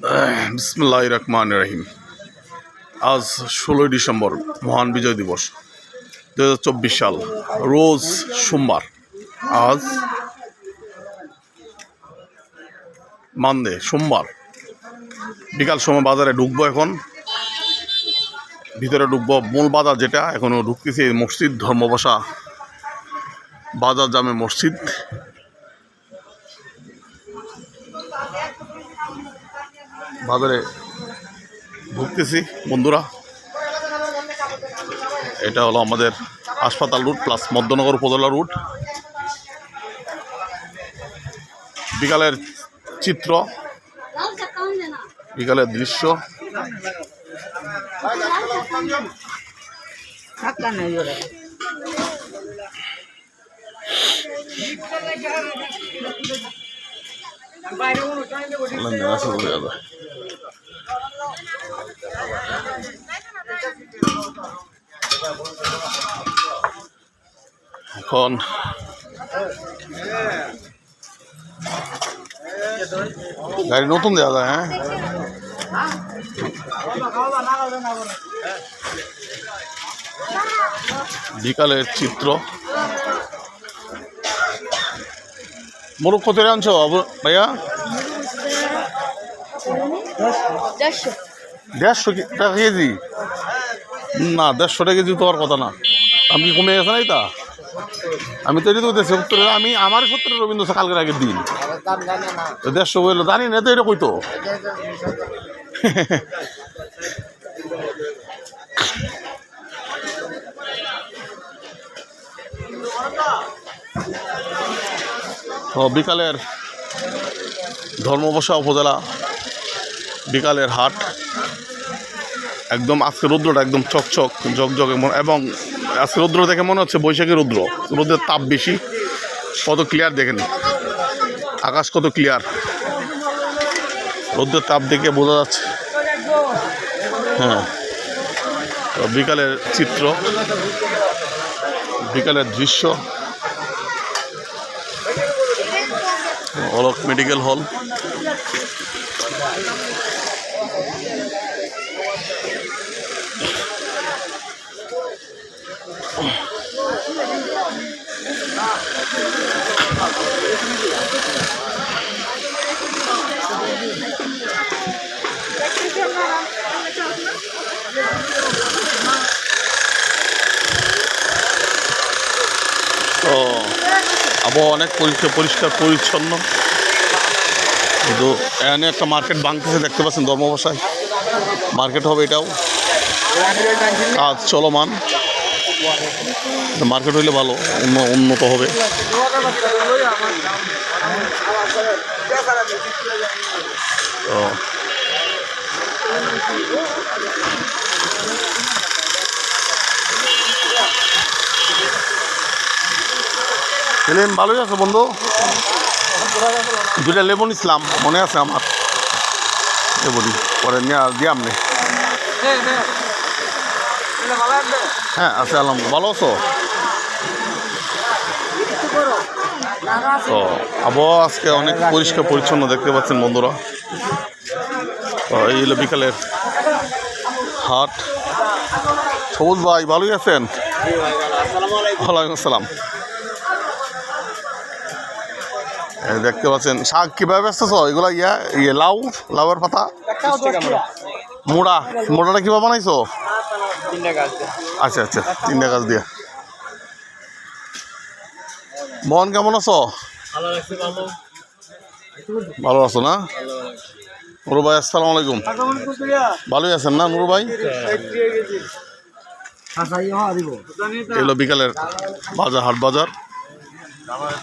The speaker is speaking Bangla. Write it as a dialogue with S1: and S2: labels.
S1: বিসমুল্লাহ রহমান রহিম। আজ ষোলোই ডিসেম্বর, মহান বিজয় দিবস দু হাজার চব্বিশ সাল, রোজ সোমবার। আজ মানদে, সোমবার। বিকাল সময় বাজারে ঢুকবো এখন। ভিতরে ঢুকবো মূল বাজার যেটা এখনও ঢুকতেছি মসজিদ, ধর্মবাসা, বাজার জামে মসজিদ। বাজারে ঢুকতেছি বন্ধুরা এটা হলো আমাদের হাসপাতাল রুট প্লাস মধ্যনগর উপজেলা রুট। বিকালের চিত্র বিকালের দৃশ্য। যায়। এখন গাড়ি নতুন দেওয়া যায় হ্যাঁ? বিকালের চিত্র। মোরগ কত আনছো ভাইয়া?
S2: দেড়শো
S1: টাকা কেজি? না, দেড়শো টাকা কেজি তো আর কথা না। আমি কি কমে গেছে নাই তা আমি তো এটি উত্তরে, আমি আমার সত্তরে রবীন্দ্র কালকের আগের দিন। দেড়শো বলল, জানি না, তো এটা কইতো। তো বিকালের ধর্মবসা উপজেলা, বিকালের হাট। একদম আজকে রৌদ্রটা একদম চকচক মনে- এবং আজকে রৌদ্র দেখে মনে হচ্ছে বৈশাখী রৌদ্র। রোদের তাপ বেশি। কত ক্লিয়ার দেখেন আকাশ কত ক্লিয়ার রৌদ্রের তাপ দেখে বোঝা যাচ্ছে। হ্যাঁ। বিকালের চিত্র, বিকালের দৃশ্য। অলক মেডিকেল হল। তো আবহাওয়া অনেক পরিষ্কার পরিষ্কার পরিচ্ছন্ন। কিন্তু এখানে একটা মার্কেট ভাঙতেছে দেখতে পাচ্ছেন ধর্মবাসায় মার্কেট হবে এটাও কাজ চলমান মার্কেট হইলে ভালো উন্ন- উন্নত হবে ভালোই আছে বন্ধু দুটা লেবন ইসলাম মনে আছে আমার লেবনি পরে নিয়ে দিয়াম নে হ্যাঁ আছে, আলহামদুলিল্লাহ। ভালো আছো? তো, আবহাওয়া আজকে অনেক পরিষ্কার পরিচ্ছন্ন দেখতে পাচ্ছেন বন্ধুরা। তো, এই হলো বিকালের হাট। সবুজ ভাই, ভালোই আছেন? ওয়ালাইকুম আসসালাম এই দেখতে পাচ্ছেন, শাক কীভাবে বেচতেছ? এগুলা ইয়া ইয়ে লাউ, লাউয়ের পাতা? মোড়া, মোড়াটা কীভাবে বানাইছো? আচ্ছা আচ্ছা তিনটা গাছ দিয়া। মোহন, কেমন আছো? ভালো আছো না? নুরু ভাই, আসসালামু আলাইকুম। ভালোই আছেন না নুরু ভাই? এগুলো বিকালের বাজার, হাট বাজার। আমার